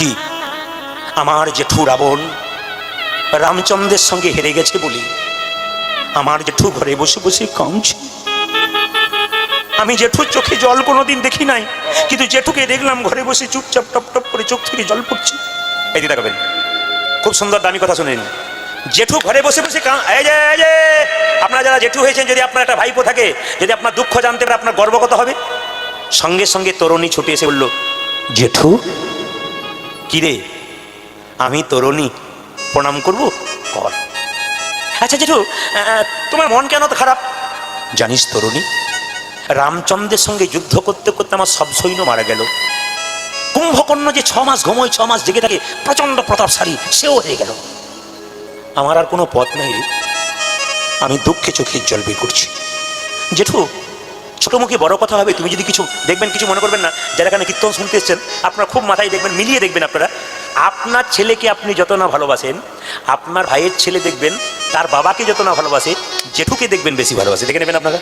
কি? আমার জেঠু রাবণ রামচন্দ্রের সঙ্গে হেরে গেছে বলে। আমার জেঠু ঘরে বসে বসে কাঁদছে। আমি জেঠুর চোখে জল কোনোদিন দেখি নাই, কিন্তু জেঠুকে দেখলাম ঘরে বসে চুপচাপ টপ টপ করে চোখ থেকে জল পড়ছে। এই দিদা দেখাবেন খুব সুন্দর দামি কথা শুনেন জেঠু ঘরে বসে বসে আপনারা যারা জেঠু হয়েছেন, যদি আপনার একটা ভাইপো থাকে, যদি আপনার দুঃখ জানতে পারে, আপনার গর্ব কত হবে। সঙ্গে সঙ্গে তরুণী ছুটে এসে বলল, জেঠু কি রে আমি তরুণী। প্রণাম করব? কর। আচ্ছা জেঠু তোমার মন কেন খারাপ? জানিস তরুণী, রামচন্দ্রের সঙ্গে যুদ্ধ করতে করতে আমার সব সৈন্য মারা গেল। কুম্ভকর্ণ যে ছ মাস ঘুমোয় ছ মাস জেগে থাকে প্রচণ্ড প্রতাপশালী সেও হয়ে গেল। আমার আর কোনো পথ নেই আমি দুঃখে চোখের জল বের করছি। জেঠু ছোট মুখে বড় কথা হবে, তুমি যদি কিছু দেখবেন, কিছু মনে করবেন না, যারা এখানে কীর্তন শুনতে এসছেন, আপনারা খুব মাথায় দেখবেন, মিলিয়ে দেখবেন আপনারা। আপনার ছেলেকে আপনি যত না ভালোবাসেন, আপনার ভাইয়ের ছেলে দেখবেন, তার বাবাকে যত না ভালোবাসে, জেঠুকে দেখবেন বেশি ভালোবাসে। দেখে নেবেন আপনারা।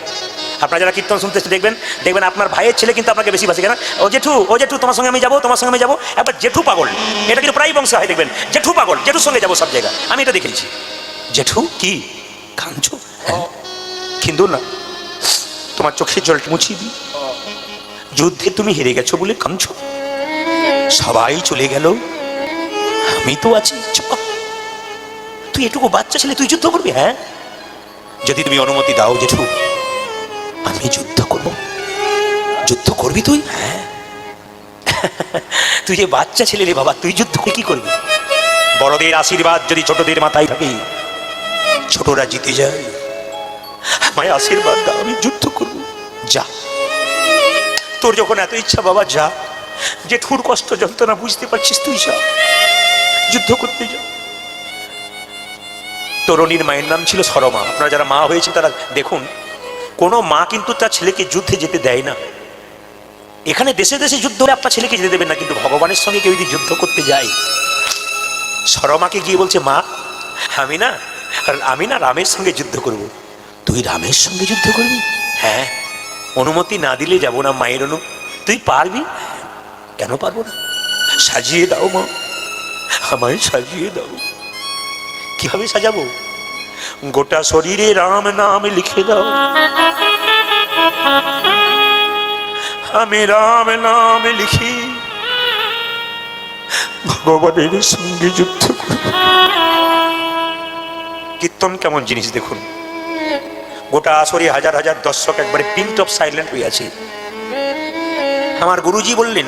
আপনারা যারা কীর্তন শুনতে দেখবেন দেখবেন আপনার ভাইয়ের ছেলে কিন্তু আপনাকে বেশি বাসে কেন? ও জেঠু ও জেঠু, তোমার সঙ্গে আমি যাব, তোমার সঙ্গে আমি যাব। একবার জেঠু পাগল। এটা কিন্তু প্রায় বংশ হয়, দেখবেন। জেঠু পাগল, জেঠুর সঙ্গে যাব সব জায়গায়। আমি এটা দেখেছি জেঠু, কি? কাঞ্চু? হ্যাঁ। কিন্তু না? তোমার চোখের জলটা মুছিয়ে দিই। যুদ্ধে তুমি হেরে গেছো বলে কাঁদছো। সবাই চলে গেল। আমি তো আছি। তুই এটুকু বাচ্চা ছেলে, তুই যুদ্ধ করবি হ্যাঁ? যদি তুমি অনুমতি দাও জেঠু, আমি যুদ্ধ করব। যুদ্ধ করবি তুই হ্যাঁ? তুই যে বাচ্চা ছেলে রে বাবা, তুই যুদ্ধ কি করবি? বড়দের আশীর্বাদ যদি ছোটদের মাথায় থাকে, ছোটরা জিতে যায়। আমায় আশীর্বাদ দাও, আমি যুদ্ধ করব। যা। তোর যখন এত ইচ্ছা, বাবা, যা। যে ঠুর কষ্ট, যন্ত্রণা, বুঝতে পারছিস, তুই যা। যুদ্ধ করতে যা। তরুণীর মায়ের নাম ছিল সরমা। আপনারা যারা মা হয়েছে তারা দেখুন, কোনো মা কিন্তু তার ছেলেকে যুদ্ধে যেতে দেয় না। এখানে দেশে দেশে যুদ্ধ হলে আপনার ছেলেকে যেতে দেবেন না, কিন্তু ভগবানের সঙ্গে কেউ যদি যুদ্ধ করতে যায়, সরমাকে গিয়ে বলছে, মা, আমি না আমি না রামের সঙ্গে যুদ্ধ করব। তুই রামের সঙ্গে যুদ্ধ করবি? হ্যাঁ। অনুমতি না দিলে যাব না, মায়ের অনু তুই পারবি? কেন পারব না? সাজিয়ে দাও মা। আমায় সাজিয়ে দাও। কীভাবে সাজাবো? গোটা শরীরে রাম নাম লিখে দাও। আমি রাম নাম লিখি। ভগবানের সঙ্গে যুদ্ধ কীর্তন কেমন জিনিস দেখুন। গোটা আসরে হাজার হাজার দর্শক একবারে পিন্ট অফ সাইলেন্ট হয়ে আছে আমার গুরুজি বললেন